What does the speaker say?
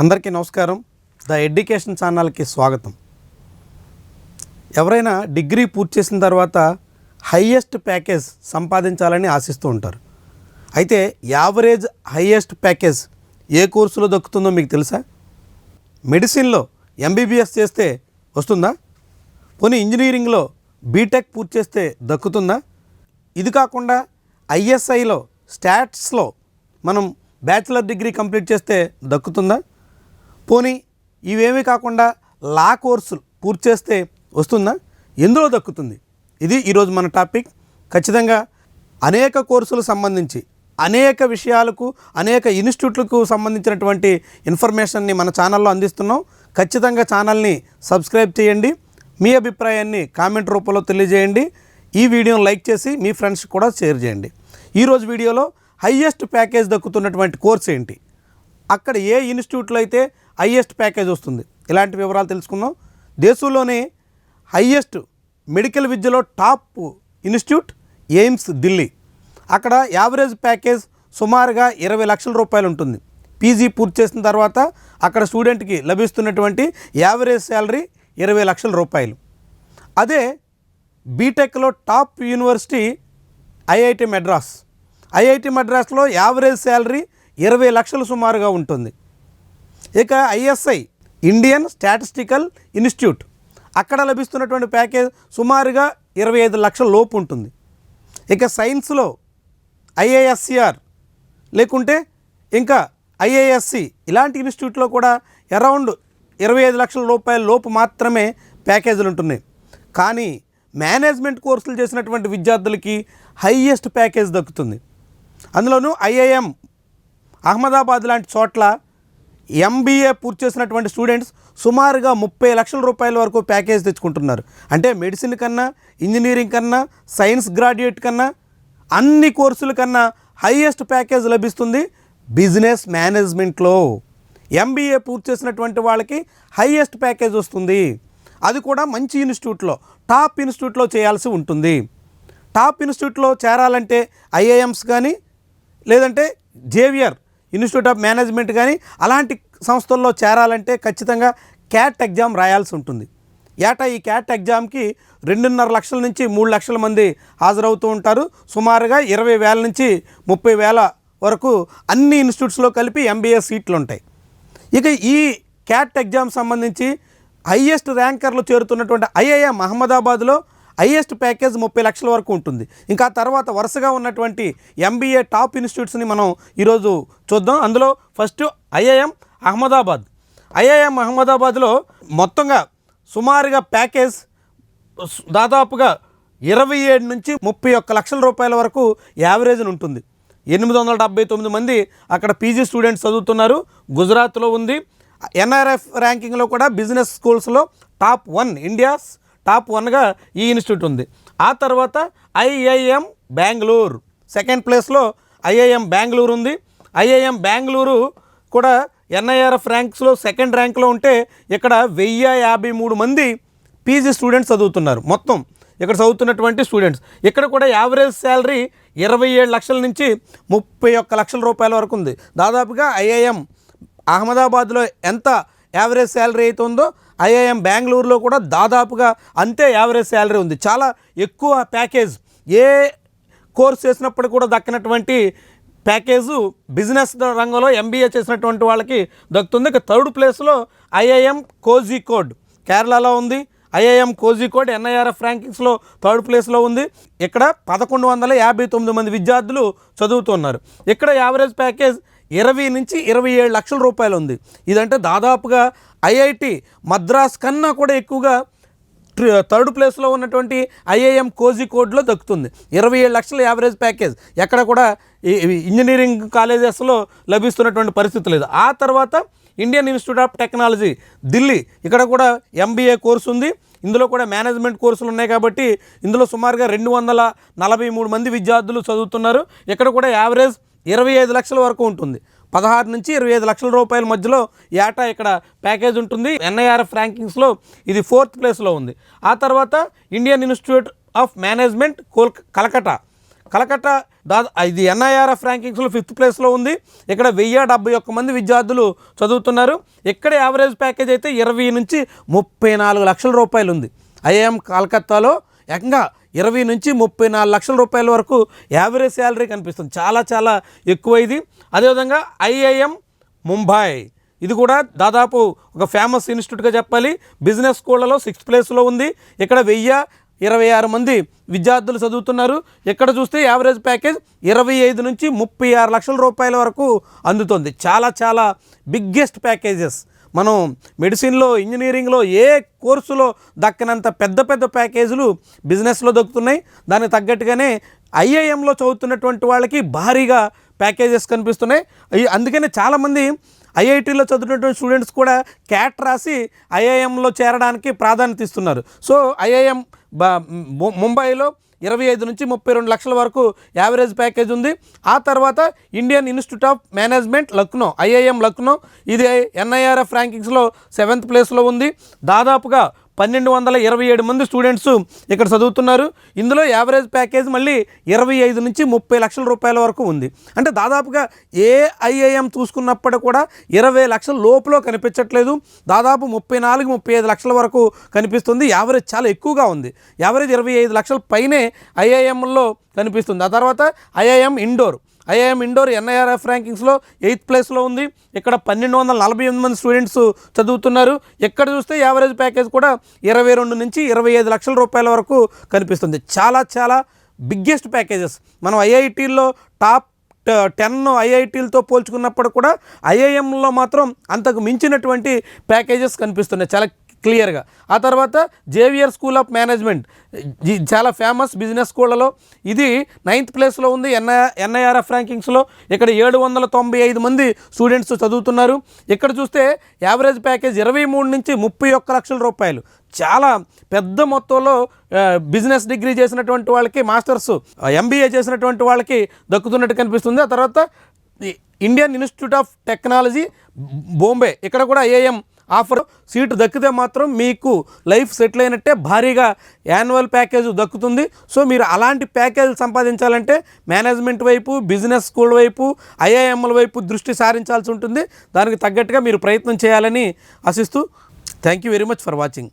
అందరికీ నమస్కారం. The education ఛానల్కి స్వాగతం. ఎవరైనా డిగ్రీ పూర్తి చేసిన తర్వాత హయ్యెస్ట్ ప్యాకేజ్ సంపాదించాలని ఆశిస్తూ ఉంటారు. అయితే యావరేజ్ హయ్యెస్ట్ ప్యాకేజ్ ఏ కోర్సులో దక్కుతుందో మీకు తెలుసా? మెడిసిన్లో ఎంబీబీఎస్ చేస్తే వస్తుందా? పోనీ ఇంజనీరింగ్లో బీటెక్ పూర్తి చేస్తే దక్కుతుందా? ఇది కాకుండా ఐఎస్ఐలో స్టాట్స్లో మనం బ్యాచిలర్ డిగ్రీ కంప్లీట్ చేస్తే దక్కుతుందా? పోనీ ఇవేమీ కాకుండా లా కోర్సులు పూర్తి చేస్తే వస్తుందా? ఎందులో దక్కుతుంది? ఇది ఈరోజు మన టాపిక్. ఖచ్చితంగా అనేక కోర్సులకు సంబంధించి అనేక విషయాలకు అనేక ఇన్స్టిట్యూట్లకు సంబంధించినటువంటి ఇన్ఫర్మేషన్ని మన ఛానల్లో అందిస్తున్నాం. ఖచ్చితంగా ఛానల్ని సబ్స్క్రైబ్ చేయండి. మీ అభిప్రాయాన్ని కామెంట్ రూపంలో తెలియజేయండి. ఈ వీడియోని లైక్ చేసి మీ ఫ్రెండ్స్ కూడా షేర్ చేయండి. ఈరోజు వీడియోలో హయ్యెస్ట్ ప్యాకేజ్ దక్కుతున్నటువంటి కోర్స్ ఏంటి? అక్కడ ఏ ఇన్స్టిట్యూట్లో అయితే హయ్యెస్ట్ ప్యాకేజ్ వస్తుంది. ఇలాంటి వివరాలు తెలుసుకుందాం. దేశంలోనే హయ్యెస్ట్ మెడికల్ విద్యలో టాప్ ఇన్స్టిట్యూట్ ఎయిమ్స్ ఢిల్లీ. అక్కడ యావరేజ్ ప్యాకేజ్ సుమారుగా ఇరవై లక్షల రూపాయలు ఉంటుంది. పీజీ పూర్తి చేసిన తర్వాత అక్కడ స్టూడెంట్కి లభిస్తున్నటువంటి యావరేజ్ శాలరీ ఇరవై లక్షల రూపాయలు. అదే బీటెక్లో top university IIT Madras IIT మెడ్రాస్లో యావరేజ్ శాలరీ ఇరవై లక్షలు సుమారుగా ఉంటుంది. ఇక ఐఎస్ఐ ఇండియన్ స్టాటిస్టికల్ ఇన్స్టిట్యూట్. అక్కడ లభిస్తున్నటువంటి ప్యాకేజ్ సుమారుగా ఇరవై ఐదు లక్షల లోపు ఉంటుంది. ఇక సైన్స్లో ఐఏఎస్సిఆర్ లేకుంటే ఇంకా ఐఏఎస్సి ఇలాంటి ఇన్స్టిట్యూట్లో కూడా అరౌండ్ ఇరవై ఐదు లక్షల రూపాయల లోపు మాత్రమే ప్యాకేజీలు ఉంటున్నాయి. కానీ మేనేజ్మెంట్ కోర్సులు చేసినటువంటి విద్యార్థులకి హయ్యెస్ట్ ప్యాకేజ్ దక్కుతుంది. అందులోనూ ఐఐఎం అహ్మదాబాద్ లాంటి చోట్ల ఎంబీఏ పూర్తి చేసినటువంటి స్టూడెంట్స్ సుమారుగా ముప్పై లక్షల రూపాయల వరకు ప్యాకేజ్ తెచ్చుకుంటున్నారు. అంటే మెడిసిన్ కన్నా ఇంజనీరింగ్ కన్నా సైన్స్ గ్రాడ్యుయేట్ కన్నా అన్ని కోర్సుల కన్నా హైయెస్ట్ ప్యాకేజ్ లభిస్తుంది బిజినెస్ మేనేజ్మెంట్లో. ఎంబీఏ పూర్తి చేసినటువంటి వాళ్ళకి హైయెస్ట్ ప్యాకేజ్ వస్తుంది. అది కూడా మంచి ఇన్స్టిట్యూట్లో టాప్ ఇన్స్టిట్యూట్లో చేయాల్సి ఉంటుంది. టాప్ ఇన్స్టిట్యూట్లో చేరాలంటే ఐఐఎమ్స్ కానీ లేదంటే జేవియర్ ఇన్స్టిట్యూట్ ఆఫ్ మేనేజ్మెంట్ కానీ అలాంటి సంస్థల్లో చేరాలంటే ఖచ్చితంగా క్యాట్ ఎగ్జామ్ రాయాల్సి ఉంటుంది. ఏటా ఈ క్యాట్ ఎగ్జామ్కి రెండున్నర లక్షల నుంచి మూడు లక్షల మంది హాజరవుతూ ఉంటారు. సుమారుగా ఇరవై వేల నుంచి ముప్పై వేల వరకు అన్ని ఇన్స్టిట్యూట్స్లో కలిపి ఎంబీఏ సీట్లు ఉంటాయి. ఇక ఈ క్యాట్ ఎగ్జామ్ సంబంధించి హయ్యెస్ట్ ర్యాంకర్లు చేరుతున్నటువంటి ఐఐఎం అహ్మదాబాద్లో హయ్యెస్ట్ ప్యాకేజ్ ముప్పై లక్షల వరకు ఉంటుంది. ఇంకా తర్వాత వరుసగా ఉన్నటువంటి ఎంబీఏ టాప్ ఇన్స్టిట్యూట్స్ని మనం ఈరోజు చూద్దాం. అందులో ఫస్ట్ ఐఐఎం అహ్మదాబాద్. ఐఐఎం అహ్మదాబాద్లో మొత్తంగా సుమారుగా ప్యాకేజ్ దాదాపుగా ఇరవై ఏడు నుంచి ముప్పై ఒక్క లక్షల రూపాయల వరకు యావరేజ్ ఉంటుంది. ఎనిమిది వందల డెబ్బై తొమ్మిది మంది అక్కడ పీజీ స్టూడెంట్స్ చదువుతున్నారు. గుజరాత్లో ఉంది. ఎన్ఆర్ఎఫ్ ర్యాంకింగ్లో కూడా బిజినెస్ స్కూల్స్లో టాప్ వన్ ఇండియాస్ టాప్ వన్గా ఈ ఇన్స్టిట్యూట్ ఉంది. ఆ తర్వాత ఐఐఎం బెంగళూరు. సెకండ్ ప్లేస్లో ఐఐఎం బెంగళూరు ఉంది. ఐఐఎం బెంగళూరు కూడా ఎన్ఐఆర్ఎఫ్ ర్యాంక్స్లో సెకండ్ ర్యాంక్లో ఉంటే ఇక్కడ వెయ్యి యాభై మూడు మంది పీజీ స్టూడెంట్స్ చదువుతున్నారు మొత్తం. ఇక్కడ చదువుతున్నటువంటి స్టూడెంట్స్. ఇక్కడ కూడా యావరేజ్ శాలరీ ఇరవై ఏడు లక్షల నుంచి ముప్పై ఒక్క లక్షల రూపాయల వరకు ఉంది. దాదాపుగా ఐఐఎం అహ్మదాబాద్లో ఎంత యావరేజ్ శాలరీ అయితే ఉందో ఐఐఎం బెంగళూరులో కూడా దాదాపుగా అంతే యావరేజ్ శాలరీ ఉంది. చాలా ఎక్కువ ప్యాకేజ్. ఏ కోర్స్ చేసినప్పుడు కూడా దక్కినటువంటి ప్యాకేజు బిజినెస్ రంగంలో ఎంబీఏ చేసినటువంటి వాళ్ళకి దక్కుతుంది. ఇక థర్డ్ ప్లేస్లో ఐఐఎం కోజికోడ్ కేరళలో ఉంది. ఐఐఎం కోజికోడ్ ఎన్ఐఆర్ఎఫ్ ర్యాంకింగ్స్లో థర్డ్ ప్లేస్లో ఉంది. ఇక్కడ పదకొండు వందల యాభై తొమ్మిది మంది విద్యార్థులు చదువుతున్నారు. ఇక్కడ యావరేజ్ ప్యాకేజ్ ఇరవై నుంచి ఇరవై ఏడు లక్షల రూపాయలు ఉంది. ఇదంటే దాదాపుగా ఐఐటి మద్రాస్ కన్నా కూడా ఎక్కువగా థర్డ్ ప్లేస్లో ఉన్నటువంటి ఐఐఎం కోజికోడ్లో దక్కుతుంది. ఇరవై ఏడు లక్షల యావరేజ్ ప్యాకేజ్. ఎక్కడ కూడా ఇంజనీరింగ్ కాలేజెస్లో లభిస్తున్నటువంటి పరిస్థితి లేదు. ఆ తర్వాత Indian institute of technology Delhi. ఇక్కడ కూడా ఎంబీఏ కోర్సు ఉంది. ఇందులో కూడా మేనేజ్మెంట్ కోర్సులు ఉన్నాయి కాబట్టి ఇందులో సుమారుగా రెండు వందల నలభై మూడు మంది విద్యార్థులు చదువుతున్నారు. ఇక్కడ కూడా యావరేజ్ ఇరవై ఐదు లక్షల వరకు ఉంటుంది. పదహారు నుంచి ఇరవై ఐదు లక్షల రూపాయల మధ్యలో ఏటా ఇక్కడ ప్యాకేజ్ ఉంటుంది. ఎన్ఐఆర్ఎఫ్ ర్యాంకింగ్స్లో ఇది ఫోర్త్ ప్లేస్లో ఉంది. ఆ తర్వాత ఇండియన్ ఇన్స్టిట్యూట్ ఆఫ్ మేనేజ్మెంట్ కోల్ కలకటా కలకట్టా దాదా ఇది ఎన్ఐఆర్ఎఫ్ ర్యాంకింగ్స్లో ఫిఫ్త్ ప్లేస్లో ఉంది. ఇక్కడ వెయ్యి డెబ్బై ఒక్క మంది విద్యార్థులు చదువుతున్నారు. ఇక్కడ యావరేజ్ ప్యాకేజ్ అయితే ఇరవై నుంచి ముప్పై నాలుగు లక్షల రూపాయలు ఉంది. ఐఏఎం కలకత్తాలో ఏకంగా ఇరవై నుంచి ముప్పై నాలుగు లక్షల రూపాయల వరకు యావరేజ్ శాలరీ కనిపిస్తుంది. చాలా చాలా ఎక్కువ ఇది అదేవిధంగా ఐఐఎం ముంబై. ఇది కూడా దాదాపు ఒక ఫేమస్ ఇన్స్టిట్యూట్గా చెప్పాలి. బిజినెస్ స్కూళ్ళలో సిక్స్త్ ప్లేస్లో ఉంది. ఇక్కడ వెయ్యి ఇరవై ఆరు మంది విద్యార్థులు చదువుతున్నారు. ఇక్కడ చూస్తే యావరేజ్ ప్యాకేజ్ ఇరవై ఐదు నుంచి ముప్పై ఆరు లక్షల రూపాయల వరకు అందుతుంది. చాలా చాలా బిగ్గెస్ట్ ప్యాకేజెస్. మనం మెడిసిన్లో ఇంజనీరింగ్లో ఏ కోర్సులో దక్కనంత పెద్ద పెద్ద ప్యాకేజీలు బిజినెస్లో దొక్కుతున్నాయి దానికి తగ్గట్టుగానే ఐఐఎంలో చదువుతున్నటువంటి వాళ్ళకి భారీగా ప్యాకేజెస్ కనిపిస్తున్నాయి. అందుకనే చాలామంది ఐఐటీలో చదువుతున్నటువంటి స్టూడెంట్స్ కూడా క్యాట్ రాసి ఐఐఎంలో చేరడానికి ప్రాధాన్యత ఇస్తున్నారు. సో ఐఐఎం ముంబైలో ఇరవై ఐదు నుంచి ముప్పై రెండు లక్షల వరకు యావరేజ్ ప్యాకేజ్ ఉంది. ఆ తర్వాత Indian institute of management Lucknow IIM Lucknow ఇది ఎన్ఐఆర్ఎఫ్ ర్యాంకింగ్స్లో సెవెంత్ ప్లేస్లో ఉంది. దాదాపుగా పన్నెండు వందల ఇరవై ఏడు మంది స్టూడెంట్స్ ఇక్కడ చదువుతున్నారు. ఇందులో యావరేజ్ ప్యాకేజ్ మళ్ళీ ఇరవై ఐదు నుంచి ముప్పై లక్షల రూపాయల వరకు ఉంది. అంటే దాదాపుగా ఏ ఐఐఎం చూసుకున్నప్పుడు కూడా ఇరవై లక్షల లోపల కనిపించట్లేదు. దాదాపు ముప్పై నాలుగు ముప్పై ఐదు లక్షల వరకు కనిపిస్తుంది. యావరేజ్ చాలా ఎక్కువగా ఉంది. యావరేజ్ ఇరవై ఐదు లక్షల పైనే ఐఐఎంలో కనిపిస్తుంది. ఆ తర్వాత IIM Indore. IIM Indore NIRF ర్యాంకింగ్స్లో eighth ప్లేస్లో ఉంది. ఇక్కడ పన్నెండు వందల నలభై ఎనిమిది మంది స్టూడెంట్స్ చదువుతున్నారు. ఎక్కడ చూస్తే యావరేజ్ ప్యాకేజ్ కూడా ఇరవై రెండు నుంచి ఇరవై ఐదు లక్షల రూపాయల వరకు కనిపిస్తుంది. చాలా చాలా బిగ్గెస్ట్ ప్యాకేజెస్. మనం ఐఐటీల్లో టాప్ టెన్ ఐఐటీలతో పోల్చుకున్నప్పుడు కూడా ఐఐఎంలో మాత్రం అంతకు మించినటువంటి ప్యాకేజెస్ కనిపిస్తున్నాయి. చాలా క్లియర్గా. ఆ తర్వాత జేవియర్ స్కూల్ ఆఫ్ మేనేజ్మెంట్. చాలా ఫేమస్ బిజినెస్ స్కూళ్ళలో. ఇది నైన్త్ ప్లేస్లో ఉంది. ఎన్ఐ ఎన్ఐఆర్ఎఫ్ ర్యాంకింగ్స్లో. ఇక్కడ ఏడు వందల తొంభై ఐదు మంది స్టూడెంట్స్ చదువుతున్నారు. ఇక్కడ చూస్తే యావరేజ్ ప్యాకేజ్ ఇరవై మూడు నుంచి ముప్పై ఒక్క లక్షల రూపాయలు. చాలా పెద్ద మొత్తంలో బిజినెస్ డిగ్రీ చేసినటువంటి వాళ్ళకి మాస్టర్స్ ఎంబీఏ చేసినటువంటి వాళ్ళకి దక్కుతున్నట్టు కనిపిస్తుంది. ఆ తర్వాత Indian institute of technology Bombay. ఇక్కడ కూడా ఏఎం ఆఫర్ సీటు దక్కితే మాత్రం మీకు లైఫ్ సెటిల్ అయినట్టే భారీగా యాన్యువల్ ప్యాకేజ్ దక్కుతుంది. సో మీరు అలాంటి ప్యాకేజ్ సంపాదించాలంటే మేనేజ్మెంట్ వైపు బిజినెస్ స్కూల్ వైపు ఐఐఎంల వైపు దృష్టి సారించాల్సి ఉంటుంది. దానికి తగ్గట్టుగా మీరు ప్రయత్నం చేయాలని ఆశిస్తూ thank you very much for watching.